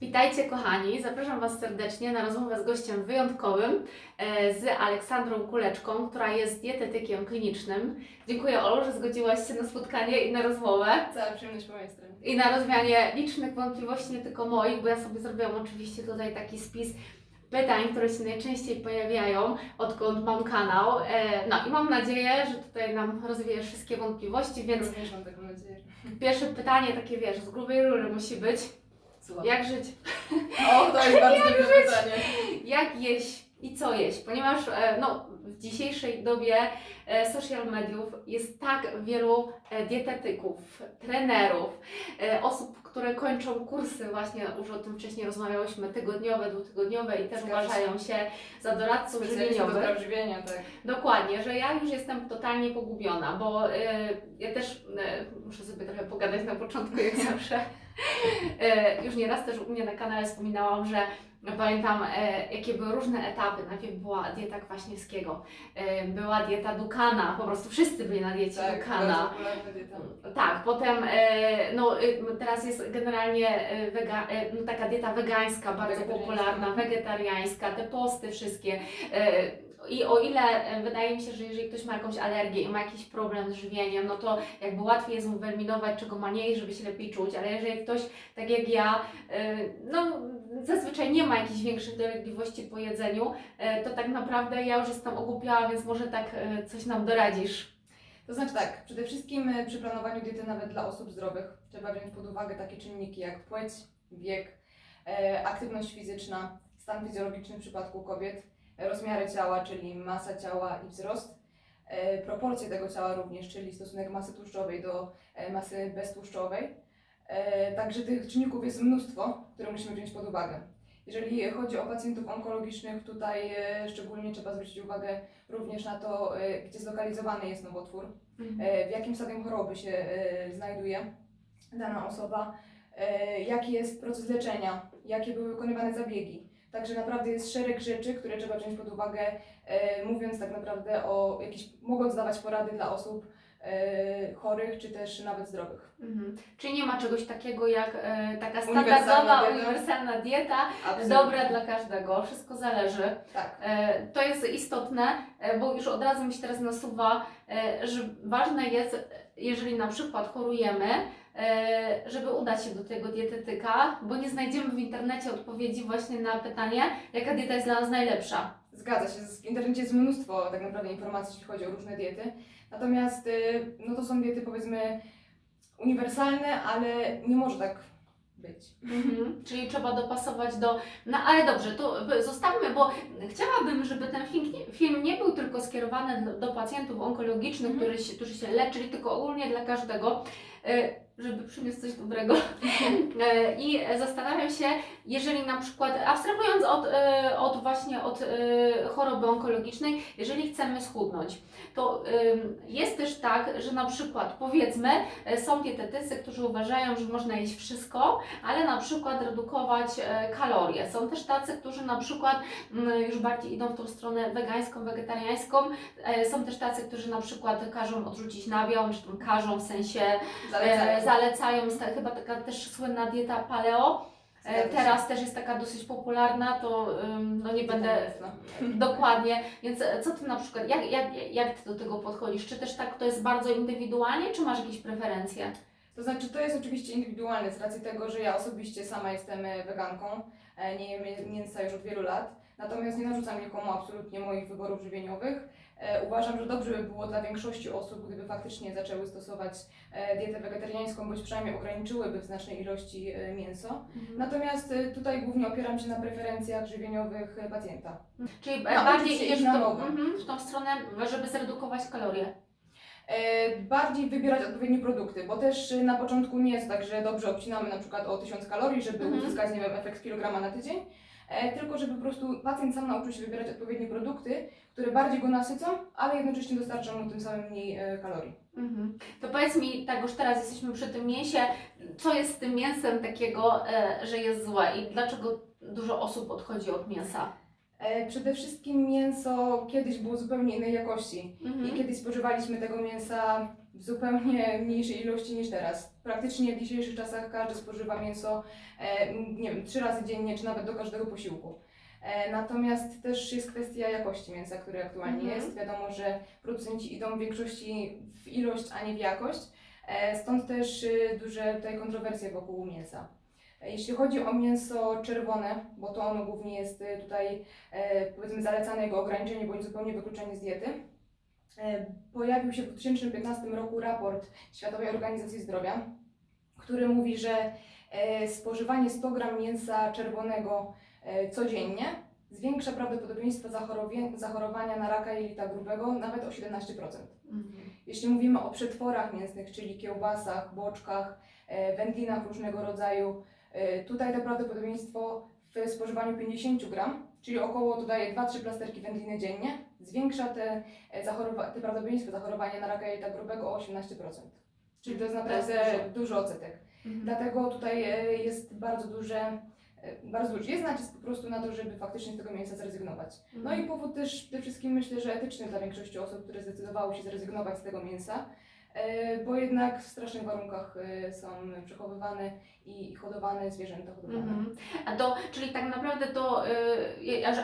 Witajcie kochani, zapraszam Was serdecznie na rozmowę z gościem wyjątkowym, e, z Aleksandrą Kuleczką, która jest dietetykiem klinicznym. Dziękuję Olu, że zgodziłaś się na spotkanie i na rozmowę Cała przyjemność po mojej stronie. i na rozwianie licznych wątpliwości, nie tylko moich, bo ja sobie zrobiłam oczywiście tutaj taki spis pytań, które się najczęściej pojawiają, odkąd mam kanał. E, No i mam nadzieję, że tutaj nam rozwiejesz wszystkie wątpliwości, więc Również mam taką nadzieję. pierwsze pytanie takie, wiesz, z grubej rury musi być. Słucham. Jak żyć? O, to jest bardzo dobre pytanie. jak jeść i co jeść, ponieważ e, no, w dzisiejszej dobie e, social mediów jest tak wielu e, dietetyków, trenerów, osób, które kończą kursy, właśnie już o tym wcześniej rozmawiałyśmy, tygodniowe, dwutygodniowe i też Zgadza uważają się za doradców do żywieniowych. spraw żywienia, tak. Dokładnie, że ja już jestem totalnie pogubiona, bo ja też muszę sobie trochę pogadać na początku, jak zawsze. E, już nieraz też u mnie na kanale wspominałam, że pamiętam, e, jakie były różne etapy. Najpierw była dieta Kwaśniewskiego, e, była dieta Dukana, po prostu wszyscy byli na diecie Tak, Dukana. dieta. Tak, potem no, y, teraz jest generalnie wega, no, taka dieta wegańska, bardzo popularna, wegetariańska, te posty wszystkie. I o ile e, wydaje mi się, że jeżeli ktoś ma jakąś alergię i ma jakiś problem z żywieniem, no to jakby łatwiej jest mu wyeliminować, czego ma nie, żeby się lepiej czuć, ale jeżeli ktoś, tak jak ja, e, no zazwyczaj nie ma jakichś większych dolegliwości po jedzeniu, e, to tak naprawdę ja już jestem ogłupiała, więc może tak coś nam doradzisz. To znaczy tak, przede wszystkim przy planowaniu diety nawet dla osób zdrowych trzeba wziąć pod uwagę takie czynniki jak płeć, wiek, aktywność fizyczna, stan fizjologiczny w przypadku kobiet, rozmiary ciała, czyli masa ciała i wzrost, e, proporcje tego ciała również, czyli stosunek masy tłuszczowej do e, masy beztłuszczowej. E, Także tych czynników jest mnóstwo, które musimy wziąć pod uwagę. Jeżeli chodzi o pacjentów onkologicznych, tutaj szczególnie trzeba zwrócić uwagę również na to, gdzie zlokalizowany jest nowotwór, e, w jakim stadium choroby się znajduje dana osoba, jaki jest proces leczenia, jakie były wykonywane zabiegi. Także naprawdę jest szereg rzeczy, które trzeba wziąć pod uwagę, e, mówiąc tak naprawdę o jakichś, mogąc dawać porady dla osób e, chorych, czy też nawet zdrowych. Mhm. Czyli nie ma czegoś takiego jak e, taka standardowa, dieta. uniwersalna dieta, Absolutnie. dobra dla każdego, wszystko zależy. Tak. To jest istotne, bo już od razu mi się teraz nasuwa, że ważne jest, jeżeli na przykład chorujemy, żeby udać się do tego dietetyka, bo nie znajdziemy w internecie odpowiedzi właśnie na pytanie, jaka dieta jest dla nas najlepsza. Zgadza się, w internecie jest mnóstwo tak naprawdę informacji, jeśli chodzi o różne diety. Natomiast y, no to są diety powiedzmy uniwersalne, ale nie może tak być. Mhm. Czyli trzeba dopasować do. No ale dobrze, to zostawmy, bo chciałabym, żeby ten film nie, film nie był tylko skierowany do, do pacjentów onkologicznych, Mhm. którzy, się, którzy się leczyli, tylko ogólnie dla każdego, e, żeby przyniósł coś dobrego. E, I zastanawiam się, jeżeli na przykład, abstrahując od, e, od właśnie od e, choroby onkologicznej, jeżeli chcemy schudnąć, to jest też tak, że na przykład powiedzmy, są dietetycy, którzy uważają, że można jeść wszystko, ale na przykład redukować kalorie. Są też tacy, którzy na przykład już bardziej idą w tą stronę wegańską, wegetariańską. Są też tacy, którzy na przykład każą odrzucić nabiał, czy tam każą w sensie Zalecają. Zalecają. Jest ta, chyba taka też słynna dieta paleo. E. Teraz też jest taka dosyć popularna, to no nie będę dokładnie. Więc e, co ty na przykład, jak, jak, jak ty do tego podchodzisz? Czy też tak to jest bardzo indywidualnie, czy masz jakieś preferencje? To znaczy, to jest oczywiście indywidualne z racji tego, że ja osobiście sama jestem e, weganką, nie jem mię- mięsa już od wielu lat, natomiast nie narzucam nikomu absolutnie moich wyborów żywieniowych. E, Uważam, że dobrze by było dla większości osób, gdyby faktycznie zaczęły stosować e, dietę wegetariańską, bądź przynajmniej ograniczyłyby w znacznej ilości e, mięso. Natomiast e, tutaj głównie opieram się na preferencjach żywieniowych pacjenta. Czyli No, bardziej idziesz w, tą, mhm, w tą stronę, żeby zredukować kalorie. Bardziej wybierać odpowiednie produkty, bo też na początku nie jest tak, że dobrze obcinamy na przykład o 1000 kalorii, żeby Mhm. uzyskać, nie wiem, efekt kilograma na tydzień, tylko żeby po prostu pacjent sam nauczył się wybierać odpowiednie produkty, które bardziej go nasycą, ale jednocześnie dostarczą mu tym samym mniej e, kalorii. Mhm. To powiedz mi, tak już teraz jesteśmy przy tym mięsie, co jest z tym mięsem takiego, e, że jest złe i dlaczego dużo osób odchodzi od mięsa? E, Przede wszystkim mięso kiedyś było zupełnie innej jakości i Mhm. kiedyś spożywaliśmy tego mięsa w zupełnie mniejszej ilości niż teraz. Praktycznie w dzisiejszych czasach każdy spożywa mięso, e, nie wiem, trzy razy dziennie, czy nawet do każdego posiłku. E, Natomiast też jest kwestia jakości mięsa, który aktualnie Mhm. jest. Wiadomo, że producenci idą w większości w ilość, a nie w jakość. E, Stąd też y, duże tutaj kontrowersje wokół mięsa. E, Jeśli chodzi o mięso czerwone, bo to ono głównie jest y, tutaj powiedzmy zalecane jego ograniczenie bądź zupełnie wykluczenie z diety, pojawił się w 2015 roku raport Światowej Organizacji Zdrowia, który mówi, że spożywanie 100 gram mięsa czerwonego codziennie zwiększa prawdopodobieństwo zachorowania na raka jelita grubego nawet o 17%. Mhm. Jeśli mówimy o przetworach mięsnych, czyli kiełbasach, boczkach, e, wędlinach różnego rodzaju, e, tutaj to prawdopodobieństwo w spożywaniu 50 gram, czyli około dodaje 2-3 plasterki wędliny dziennie, zwiększa te, e, zachorowa- te prawdopodobieństwo zachorowania na raka jelita grubego o 18%. Czyli to jest To jest naprawdę dużo. dużo odsetek. Mhm. Dlatego tutaj e, jest bardzo duże, e, bardzo duży jest nacisk po prostu na to, żeby faktycznie z tego mięsa zrezygnować. No i powód też przede wszystkim myślę, że etyczny dla większości osób, które zdecydowały się zrezygnować z tego mięsa, e, bo jednak w strasznych warunkach e, są przechowywane i hodowane zwierzęta hodowane. Mhm. A to, czyli tak naprawdę to,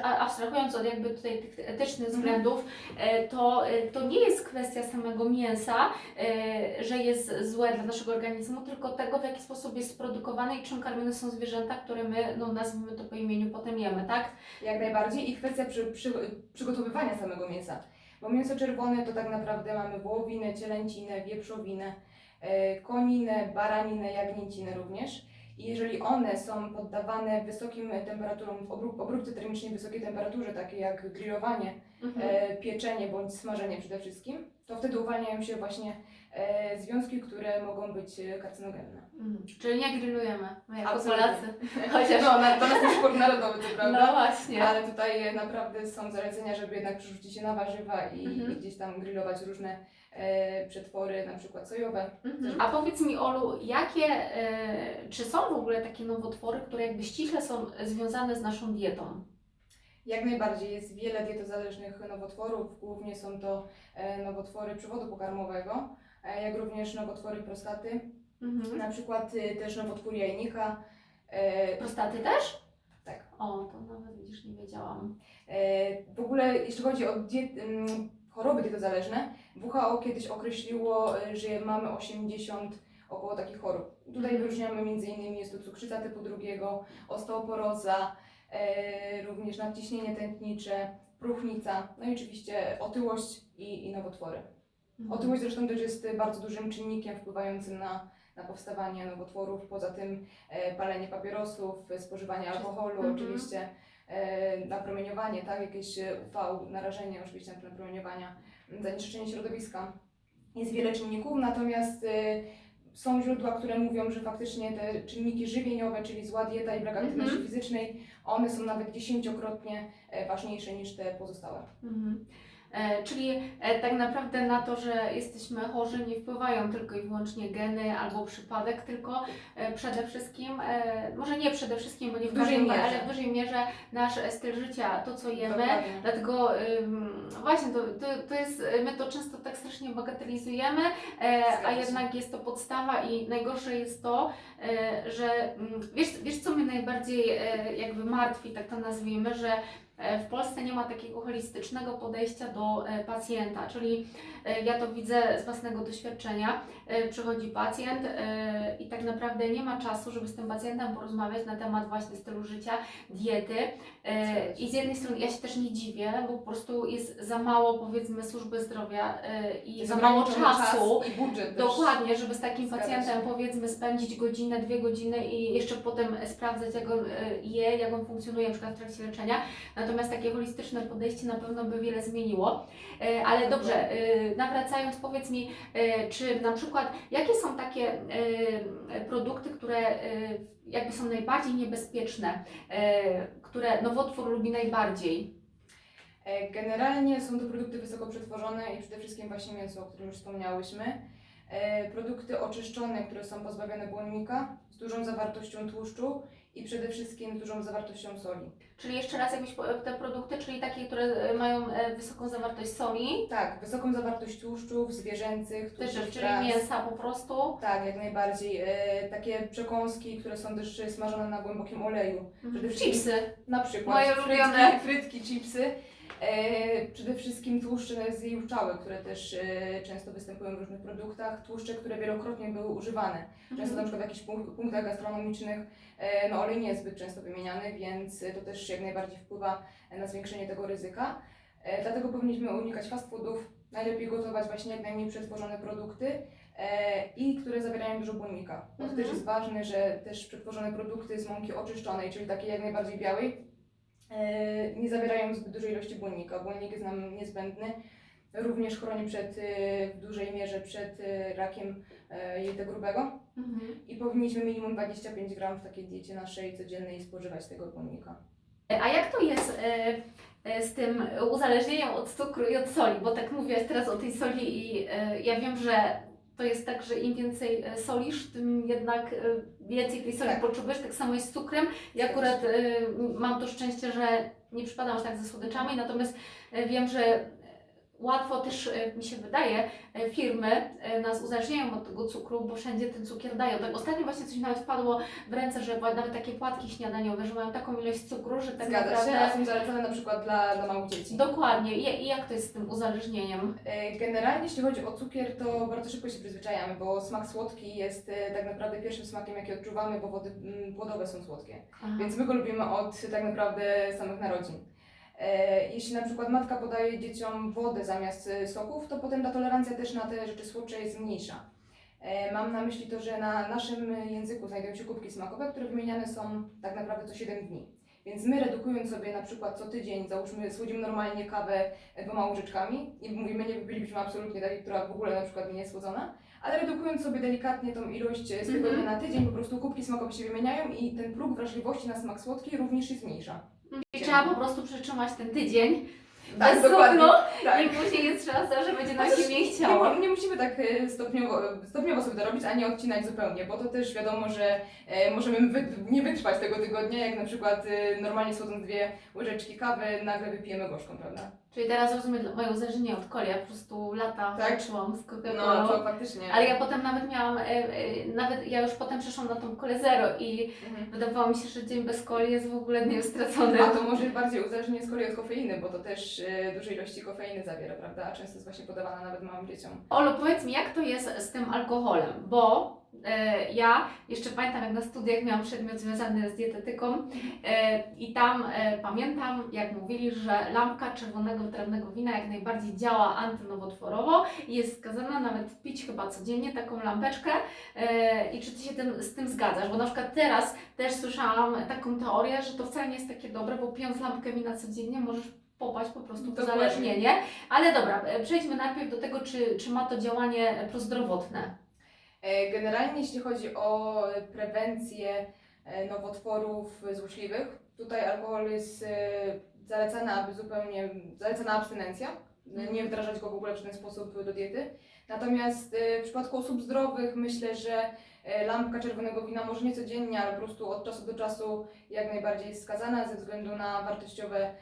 a- abstrahując od jakby tutaj tych etycznych Mhm. względów, e, to, e, to nie jest kwestia samego mięsa, e, że jest złe dla naszego organizmu, tylko tego, w jaki sposób jest produkowane i czym karmione są zwierzęta, które my, no nazwijmy to po imieniu, potem jemy, tak? Jak najbardziej i kwestia przy, przy, przygotowywania samego mięsa. Bo mięso czerwone to tak naprawdę mamy wołowinę, cielęcinę, wieprzowinę, e, koninę, baraninę, jagnięcinę również. I jeżeli one są poddawane wysokim temperaturom, w obró- obróbce termicznej wysokiej temperaturze, takie jak grillowanie, Mhm. e, pieczenie bądź smażenie przede wszystkim, to wtedy uwalniają się właśnie e, związki, które mogą być e, karcynogenne. Mhm. Czyli nie grillujemy, my jako Absolutnie. Polacy. Chociaż, No, na, to jest sport narodowy, co prawda. no właśnie. Ale tutaj naprawdę są zalecenia, żeby jednak przerzucić się na warzywa i, Mhm. i gdzieś tam grillować różne e, przetwory, na przykład sojowe. Mhm. A powiedz mi, Olu, jakie, e, czy są w ogóle takie nowotwory, które jakby ściśle są związane z naszą dietą? Jak najbardziej jest wiele dietozależnych nowotworów, głównie są to e, nowotwory przewodu pokarmowego, e, jak również nowotwory prostaty, Mhm. na przykład e, też nowotwór jajnika. E, Prostaty też? Tak. O, to nawet widzisz, nie wiedziałam. E, W ogóle jeśli chodzi o diet, ym, choroby dietozależne, WHO kiedyś określiło, e, że mamy 80 około takich chorób. Tutaj Mhm. wyróżniamy m.in. jest to cukrzyca typu drugiego, osteoporoza, e, również nadciśnienie tętnicze, próchnica, no i oczywiście otyłość i, i nowotwory. Mhm. Otyłość zresztą też jest bardzo dużym czynnikiem wpływającym na, na powstawanie nowotworów. Poza tym e, palenie papierosów, spożywanie alkoholu, Mhm. oczywiście e, napromieniowanie, tak, jakieś e, UV, narażenie oczywiście na napromieniowania, m, zanieczyszczenie środowiska. Jest wiele czynników, natomiast są źródła, które mówią, że faktycznie te czynniki żywieniowe, czyli zła dieta i brak Mhm. aktywności fizycznej, one są nawet dziesięciokrotnie ważniejsze niż te pozostałe. Mhm. E, czyli e, tak naprawdę na to, że jesteśmy chorzy, nie wpływają tylko i wyłącznie geny albo przypadek, tylko e, przede wszystkim, może nie przede wszystkim, bo nie w, dużej mierze. ale w dużej mierze nasz styl życia, to co jemy, Dokładnie. Dlatego właśnie to, to, to jest, my to często tak strasznie bagatelizujemy, a jednak jest to podstawa i najgorsze jest to, że mm, wiesz, wiesz co mnie najbardziej jakby martwi, tak to nazwijmy, że w Polsce nie ma takiego holistycznego podejścia do e, pacjenta, czyli e, ja to widzę z własnego doświadczenia. E, Przychodzi pacjent e, i tak naprawdę nie ma czasu, żeby z tym pacjentem porozmawiać na temat właśnie stylu życia, diety. E, I z jednej strony ja się też nie dziwię, bo po prostu jest za mało powiedzmy służby zdrowia e, i za mało czasu. czas i budżet. Dokładnie, żeby z takim pacjentem powiedzmy spędzić godzinę, dwie godziny i jeszcze potem sprawdzać jak on e, je, jak on funkcjonuje na przykład w trakcie leczenia. Natomiast takie holistyczne podejście na pewno by wiele zmieniło. E, Ale dobrze, e, nawracając powiedz mi, e, czy na przykład jakie są takie produkty, które jakby są najbardziej niebezpieczne, które nowotwór lubi najbardziej? Generalnie są to produkty wysoko przetworzone i przede wszystkim właśnie mięso, o którym już wspomniałyśmy. Produkty oczyszczone, które są pozbawione błonnika, z dużą zawartością tłuszczu i przede wszystkim dużą zawartością soli. Czyli jeszcze raz jakieś te produkty, czyli takie, które e, mają e, wysoką zawartość soli, Tak, wysoką zawartość tłuszczów zwierzęcych, też, tłuszczów czyli tras. mięsa po prostu. Tak, jak najbardziej. E, takie przekąski, które są też smażone na głębokim oleju. Wszystkim- Chipsy. Na przykład Moje frytki, ulubione. frytki, chipsy. E, przede wszystkim tłuszcze zjejuczałe, które też e, często występują w różnych produktach. Tłuszcze, które wielokrotnie były używane. Często na Mhm. przykład w jakichś punk- punktach gastronomicznych e, no, olej nie jest zbyt często wymieniany, więc to też jak najbardziej wpływa na zwiększenie tego ryzyka. Dlatego powinniśmy unikać fast foodów, najlepiej gotować właśnie jak najmniej przetworzone produkty i które zawierają dużo błonnika. To Mhm. też jest ważne, że też przetworzone produkty z mąki oczyszczonej, czyli takiej jak najbardziej białej, nie zawierają zbyt dużej ilości błonnika. Błonnik jest nam niezbędny. Również chroni przed, e, w dużej mierze przed e, rakiem e, jelita grubego Mhm. i powinniśmy minimum 25 gram w takiej diecie naszej codziennej spożywać tego błonnika. A jak to jest e, e, z tym uzależnieniem od cukru i od soli? Bo tak mówię teraz o tej soli i e, ja wiem, że to jest tak, że im więcej e, solisz, tym jednak e, więcej tej soli Tak. potrzebujesz. Tak samo jest z cukrem. Ja akurat e, mam to szczęście, że nie przypadam aż tak ze słodyczami, natomiast wiem, że łatwo też e, mi się wydaje, e, firmy e, nas uzależniają od tego cukru, bo wszędzie ten cukier dają. Tak ostatnio właśnie coś nawet wpadło w ręce, że nawet takie płatki śniadaniowe, że mają taką ilość cukru, że tak Zgadza naprawdę... się, a są zalecane na przykład dla, dla małych dzieci. Dokładnie. I, I jak to jest z tym uzależnieniem? Generalnie jeśli chodzi o cukier, to bardzo szybko się przyzwyczajamy, bo smak słodki jest tak naprawdę pierwszym smakiem, jaki odczuwamy, bo wody mm, płodowe są słodkie. Aha. Więc my go lubimy od tak naprawdę samych narodzin. E, Jeśli na przykład matka podaje dzieciom wodę zamiast e, soków, to potem ta tolerancja też na te rzeczy słodsze jest mniejsza. E, Mam na myśli to, że na naszym języku znajdują się kubki smakowe, które wymieniane są tak naprawdę co 7 dni. Więc my redukując sobie na przykład co tydzień, załóżmy słodzimy normalnie kawę dwoma łyżeczkami i mówimy, nie wypilibyśmy absolutnie takiej, która w ogóle na przykład nie jest słodzona, ale redukując sobie delikatnie tą ilość z tygodnia Mhm. na tydzień, po prostu kubki smakowe się wymieniają i ten próg wrażliwości na smak słodki również się zmniejsza. I trzeba po prostu przytrzymać ten tydzień Tak, bez dokładnie. cukru Tak. i później jest szansa, że będzie nam się mniej Nie, chciało. mu- nie musimy tak e, stopniowo, stopniowo sobie to robić, a nie odcinać zupełnie, bo to też wiadomo, że e, możemy wy, nie wytrwać tego tygodnia, jak na przykład e, normalnie słodząc dwie łyżeczki kawy, nagle wypijemy gorzką, prawda? Czyli teraz rozumiem moje uzależnienie od coli. Ja po prostu lata Tak. walczyłam z No, Coca-Colą. to faktycznie. Ale ja potem nawet miałam, e, e, nawet ja już potem przeszłam na tą kolę zero i Mhm. wydawało mi się, że dzień bez coli jest w ogóle dniem stracony. A to może bardziej uzależnienie z kolei od kofeiny, bo to też e, duże ilości kofeiny zawiera, prawda? A często jest właśnie podawana nawet małym dzieciom. Olu, powiedz mi, jak to jest z tym alkoholem? Bo ja jeszcze pamiętam, jak na studiach miałam przedmiot związany z dietetyką e, i tam e, pamiętam, jak mówili, że lampka czerwonego wytrawnego wina jak najbardziej działa antynowotworowo i jest skazana nawet pić chyba codziennie taką lampeczkę. E, I czy Ty się z tym zgadzasz? Bo na przykład teraz też słyszałam taką teorię, że to wcale nie jest takie dobre, bo pijąc lampkę wina codziennie możesz popaść po prostu w uzależnienie. Ale dobra, e, przejdźmy najpierw do tego, czy, czy ma to działanie prozdrowotne. E, Generalnie jeśli chodzi o prewencję e, nowotworów złośliwych, tutaj alkohol jest e, zalecany, aby zupełnie, zalecana abstynencja, nie wdrażać go w ogóle w żaden sposób do diety. Natomiast w przypadku osób zdrowych myślę, że lampka czerwonego wina może nie codziennie, ale po prostu od czasu do czasu jak najbardziej jest skazana ze względu na wartościowe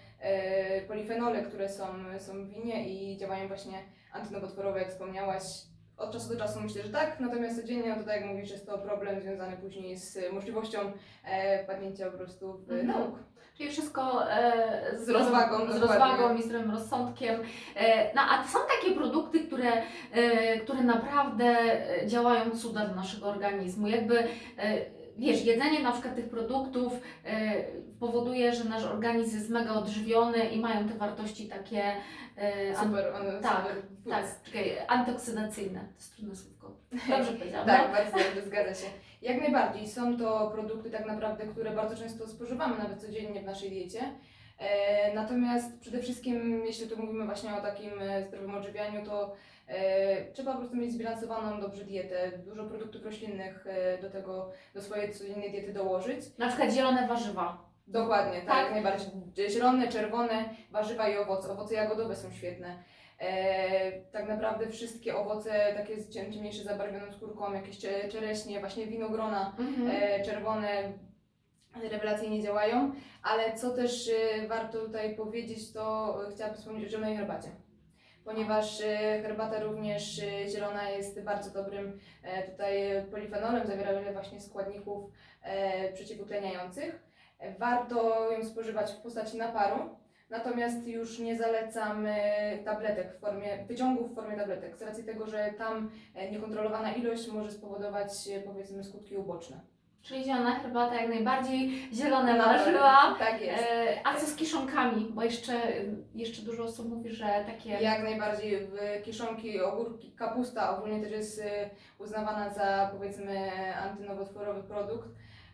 polifenole, które są, są w winie i działają właśnie antynowotworowe, jak wspomniałaś. Od czasu do czasu myślę, że tak, natomiast codziennie, no to tak jak mówisz, jest to problem związany później z e, możliwością e, wpadnięcia po prostu w Mhm. nauk. Czyli wszystko e, Z rozwagą, z rozwagą i zdrowym rozsądkiem. E, no a są takie produkty, które, e, które naprawdę e, działają cuda dla naszego organizmu. Jakby e, wiesz, jedzenie na przykład tych produktów e, powoduje, że nasz organizm jest mega odżywiony i mają te wartości takie e, an- Super, one tak, super tak, czekaj, antyoksydacyjne. To jest trudne słówko. Dobrze powiedziałam. Tak, bardzo dobrze, zgadza się. Jak najbardziej. Są to produkty tak naprawdę, które bardzo często spożywamy nawet codziennie w naszej diecie. E, natomiast przede wszystkim, jeśli tu mówimy właśnie o takim e, zdrowym odżywianiu, to e, trzeba po prostu mieć zbilansowaną dobrze dietę, dużo produktów roślinnych e, do tego, do swojej codziennej diety dołożyć. Na przykład zielone warzywa. Dokładnie, tak, Tak. najbardziej. Zielone, czerwone, warzywa i owoce. Owoce jagodowe są świetne. E, tak naprawdę wszystkie owoce takie z ciem- ciemniejsze zabarwioną skórką, jakieś cze- czereśnie, właśnie winogrona Mhm. e, czerwone, rewelacyjnie działają, ale co też y, warto tutaj powiedzieć, to chciałabym wspomnieć o zielonej herbacie. Ponieważ y, herbata również y, zielona jest bardzo dobrym e, tutaj polifenolem, zawiera wiele właśnie składników e, przeciwutleniających. Warto ją spożywać w postaci naparu, natomiast już nie zalecam tabletek w formie, wyciągów w formie tabletek, z racji tego, że tam e, niekontrolowana ilość może spowodować e, powiedzmy skutki uboczne. Czyli zielona herbata jak najbardziej, zielone warzywa. Tak jest. E, a co z kiszonkami? Bo jeszcze, jeszcze dużo osób mówi, że takie... Jak najbardziej w kiszonki, ogórki, kapusta ogólnie też jest uznawana za powiedzmy antynowotworowy produkt.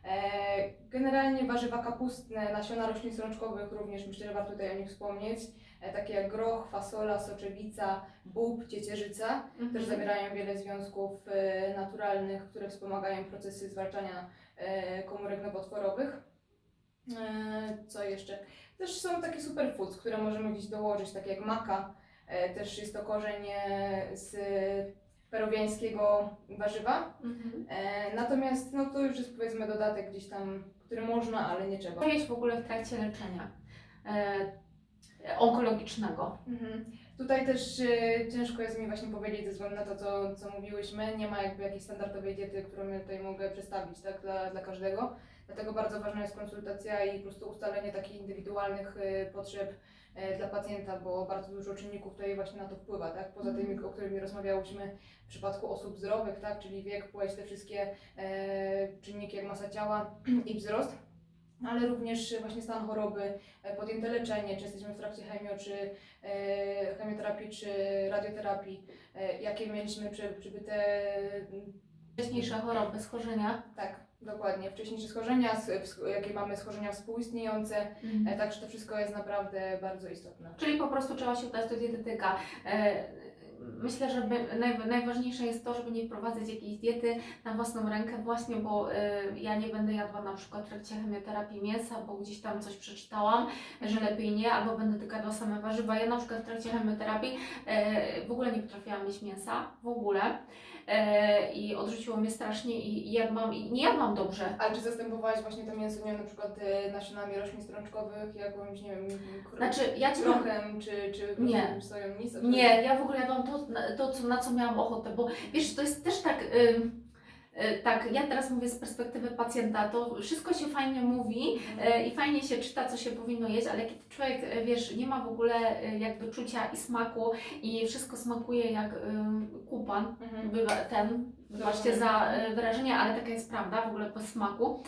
E, Generalnie warzywa kapustne, nasiona roślin strączkowych również myślę, że warto tutaj o nich wspomnieć. E, Takie jak groch, fasola, soczewica, bób, ciecierzyca. Mhm. Też zawierają wiele związków e, naturalnych, które wspomagają procesy zwalczania komórek nowotworowych. Co jeszcze? Też są takie superfoods, które możemy gdzieś dołożyć, takie jak maka. Też jest to korzeń e, z peruwiańskiego warzywa. Mhm. E, Natomiast no, to już jest powiedzmy dodatek gdzieś tam, który można, ale nie trzeba. Co jeść w ogóle w trakcie leczenia e, onkologicznego? Mhm. Tutaj też e, ciężko jest mi właśnie powiedzieć ze względu na to, co, co mówiłyśmy. Nie ma jakby jakiejś standardowej diety, którą ja tutaj mogę przedstawić tak, dla, dla każdego. Dlatego bardzo ważna jest konsultacja i po prostu ustalenie takich indywidualnych e, potrzeb dla pacjenta, bo bardzo dużo czynników tutaj właśnie na to wpływa, tak? Poza tymi, o którymi rozmawiałyśmy w przypadku osób zdrowych, tak? Czyli wiek, płeć, te wszystkie e, czynniki jak masa ciała i wzrost. Ale również właśnie stan choroby, e, podjęte leczenie, czy jesteśmy w trakcie chemio, czy e, chemioterapii czy radioterapii, e, jakie mieliśmy przy, przybyte, Wcześniejsze choroby, schorzenia? tak, dokładnie, wcześniejsze schorzenia, jakie mamy schorzenia współistniejące, e, także to wszystko jest naprawdę bardzo istotne. Czyli po prostu trzeba się udać do dietetyka. Myślę, że najważniejsze jest to, żeby nie wprowadzać jakiejś diety na własną rękę właśnie, bo e, ja nie będę jadła na przykład w trakcie chemioterapii mięsa, bo gdzieś tam coś przeczytałam, że lepiej nie, albo będę tylko jadła same warzywa. Ja na przykład w trakcie chemioterapii e, w ogóle nie potrafiłam jeść mięsa, w ogóle. E, I odrzuciło mnie strasznie i, jadłam, i nie jadłam dobrze. A czy zastępowałaś właśnie to mięso, nie wiem, na przykład e, nasionami roślin strączkowych, jakąś, nie wiem, kro- Znaczy, ja ci krochem, czy, czy Nie. soją, nic? Nie, ja w ogóle jadłam to, na- to co, na co miałam ochotę, bo wiesz, to jest też tak, ym, y, tak, ja teraz mówię z perspektywy pacjenta, to wszystko się fajnie mówi y, i fajnie się czyta, co się powinno jeść, ale kiedy człowiek, y, wiesz, nie ma w ogóle y, jakby czucia i smaku i wszystko smakuje jak kupan, Mhm. bywa ten, wybaczcie za wyrażenie, ale taka jest prawda, w ogóle bez smaku,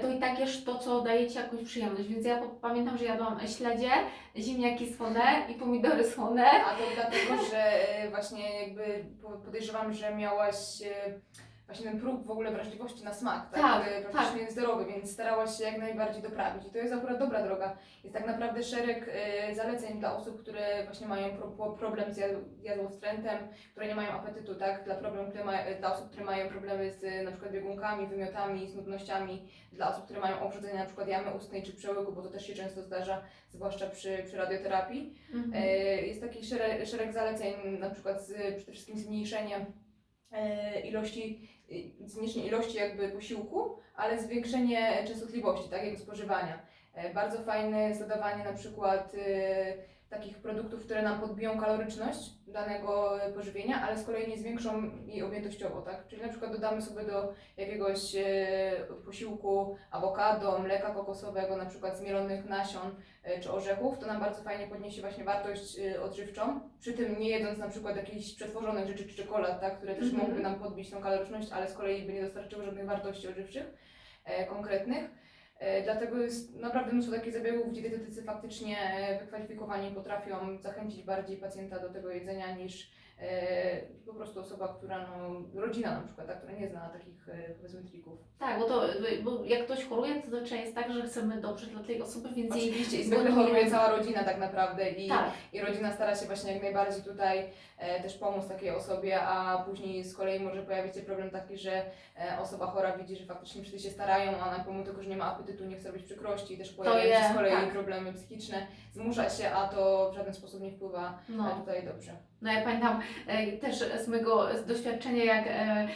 to i tak jesz to, co daje Ci jakąś przyjemność. Więc ja pamiętam, że jadłam śledzie, ziemniaki słone i pomidory słone. A to dlatego, że e, właśnie jakby po- podejrzewam, że miałaś e, właśnie ten próg w ogóle wrażliwości na smak, tak? Tak, E, Praktycznie zerowy, więc starałaś się jak najbardziej doprawić. I to jest akurat dobra droga. Jest tak naprawdę szereg e, zaleceń dla osób, które właśnie mają pro, pro, problem z jad- jadłowstrętem, które nie mają apetytu, tak? Dla, problem, które ma, e, dla osób, które mają problemy z e, na przykład biegunkami, wymiotami, z nudnościami, dla osób, które mają obrzydzenia na przykład jamy ustnej czy przełyku, bo to też się często zdarza, zwłaszcza przy, przy radioterapii. Mhm. E, Jest taki szereg, szereg zaleceń, na przykład z, przede wszystkim zmniejszenie e, ilości, zmniejszenie ilości jakby posiłku, ale zwiększenie częstotliwości, tak, jego spożywania. E, Bardzo fajne jest dodawanie na przykład e, takich produktów, które nam podbiją kaloryczność danego e, pożywienia, ale z kolei nie zwiększą jej objętościowo, tak? Czyli na przykład dodamy sobie do jakiegoś posiłku awokado, mleka kokosowego, na przykład zmielonych nasion, czy orzechów, to nam bardzo fajnie podniesie właśnie wartość odżywczą. Przy tym nie jedząc na przykład jakichś przetworzonych rzeczy czy czekolad, tak, które też Mhm. mogłyby nam podbić tą kaloryczność, ale z kolei by nie dostarczyły żadnych wartości odżywczych konkretnych. E, dlatego jest naprawdę mnóstwo takich zabiegów, gdzie dietetycy faktycznie e, wykwalifikowani potrafią zachęcić bardziej pacjenta do tego jedzenia niż po prostu osoba, która, no, rodzina na przykład, tak, która nie zna takich e, powiedzmy trików. Tak, bo to bo jak ktoś choruje, to zazwyczaj jest tak, że chcemy dobrze dla tej osoby, więc jej Oczywiście zwykle nie- choruje cała rodzina tak naprawdę i tak, i rodzina stara się właśnie jak najbardziej tutaj e, też pomóc takiej osobie, a później z kolei może pojawić się problem taki, że e, osoba chora widzi, że faktycznie wszyscy się starają, a ona pomimo tego, że nie ma apetytu, nie chce robić przykrości i też pojawiają się z kolei tak. problemy psychiczne, zmusza się, a to w żaden sposób nie wpływa no. e, tutaj dobrze. No ja pamiętam, e, też z mojego z doświadczenia, jak, e, e,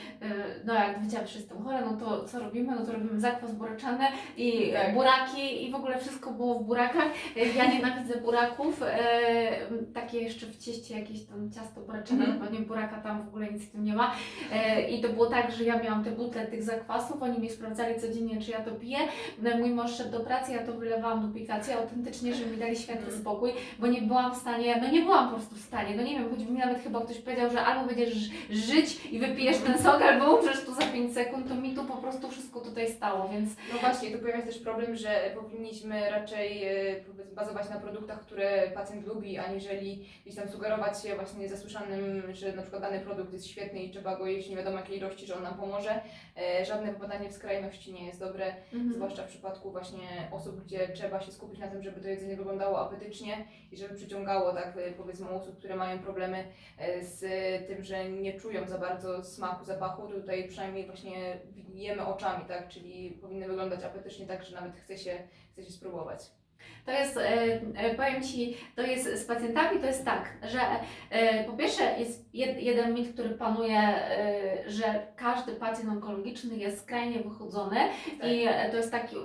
no jak wiedziałam, że jestem chora, no to co robimy? No to robimy zakwas buraczany i Tak. buraki i w ogóle wszystko było w burakach. E, Ja nienawidzę buraków, e, takie jeszcze w cieście jakieś tam ciasto buraczane, Mhm. pewnie buraka tam w ogóle nic w tym nie ma. E, I to było tak, że ja miałam te butle tych zakwasów, oni mi sprawdzali codziennie, czy ja to piję. No, Mój mąż szedł do pracy, ja to wylewałam do autentycznie, żeby mi dali święty Mhm. spokój, bo nie byłam w stanie, no nie byłam po prostu w stanie, no nie wiem, choćby mi nawet chyba ktoś powiedział, że albo będziesz żyć i wypijesz ten sok, albo umrzesz tu za 5 sekund, to mi tu po prostu wszystko tutaj stało, więc No właśnie, tu pojawia się też problem, że powinniśmy raczej powiedzmy, bazować na produktach, które pacjent lubi, aniżeli gdzieś tam sugerować się właśnie zasłyszanym, że na przykład dany produkt jest świetny i trzeba go jeść nie wiadomo jakiej ilości, że on nam pomoże. E, Żadne popadanie w skrajności nie jest dobre, zwłaszcza w przypadku właśnie osób, gdzie trzeba się skupić na tym, żeby to jedzenie wyglądało apetycznie i żeby przyciągało, tak e, powiedzmy, osób, które mają problemy e, z tym, że nie czują za bardzo smaku, zapachu, tutaj przynajmniej właśnie jemy oczami, tak, czyli powinny wyglądać apetycznie tak, że nawet chce się, chce się spróbować. To jest, e, e, powiem Ci, to jest z pacjentami, to jest tak, że po pierwsze jest jed, jeden mit, który panuje, że każdy pacjent onkologiczny jest skrajnie wychudzony Tak. i e, to jest taki, e,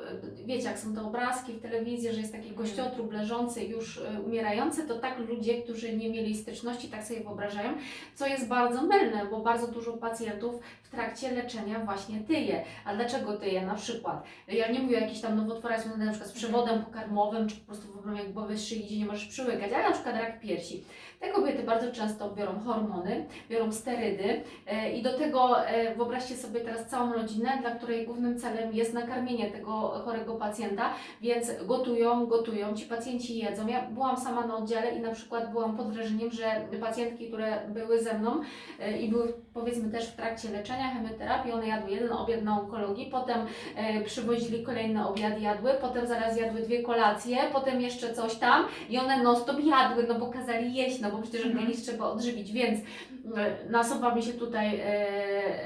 wiecie, jak są te obrazki w telewizji, że jest taki gościotrup leżący, już e, umierający, to tak ludzie, którzy nie mieli styczności, tak sobie wyobrażają, co jest bardzo mylne, bo bardzo dużo pacjentów w trakcie leczenia właśnie tyje. A dlaczego tyje? Na przykład, ja nie mówię o jakichś tam nowotworach związanych na przykład z przewodem pokarmowym, czy po prostu problemem głowy szyi, gdzie nie możesz przyłykać, ale na przykład rak piersi. Te kobiety bardzo często biorą hormony, biorą sterydy e, i do tego e, wyobraźcie sobie teraz całą rodzinę, dla której głównym celem jest nakarmienie tego chorego pacjenta, więc gotują, gotują, ci pacjenci jedzą. Ja byłam sama na oddziale i na przykład byłam pod wrażeniem, że pacjentki, które były ze mną e, i były powiedzmy też w trakcie leczenia, chemioterapii, one jadły jeden obiad na onkologii, potem e, przywozili kolejny obiad, jadły, potem zaraz jadły dwie kolacje, potem jeszcze coś tam i one non stop jadły, no bo kazali jeść, no bo przecież Mhm. organizm trzeba odżywić, więc e, nasuwa mi się tutaj e,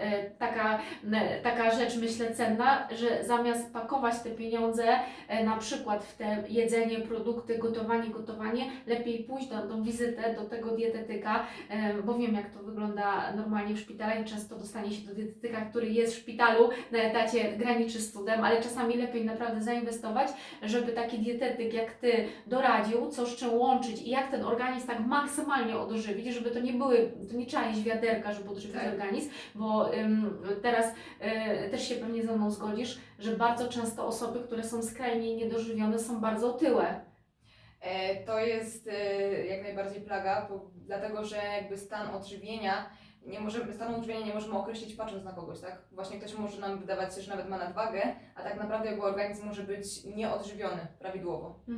e, taka, e, taka rzecz, myślę, cenna, że zamiast pakować te pieniądze e, na przykład w te jedzenie, produkty, gotowanie, gotowanie, lepiej pójść na tą wizytę do tego dietetyka, e, bo wiem jak to wygląda normalnie w szpitalach i często dostanie się do dietetyka, który jest w szpitalu na etacie graniczy z cudem, ale czasami lepiej naprawdę zainwestować, żeby taki dietetyk jak Ty doradził, co z czym łączyć i jak ten organizm tak maksymalnie odżywić, żeby to nie były, to nie trzeba jeść wiaderka, żeby odżywić Tak. organizm, bo ym, teraz y, też się pewnie ze mną zgodzisz, że bardzo często osoby, które są skrajnie niedożywione są bardzo otyłe. E, To jest e, jak najbardziej plaga, dlatego że jakby stan odżywienia, nie możemy, stanu odżywienia nie możemy określić patrząc na kogoś, tak? Właśnie ktoś może nam wydawać się, że nawet ma nadwagę, a tak naprawdę jego organizm może być nieodżywiony prawidłowo.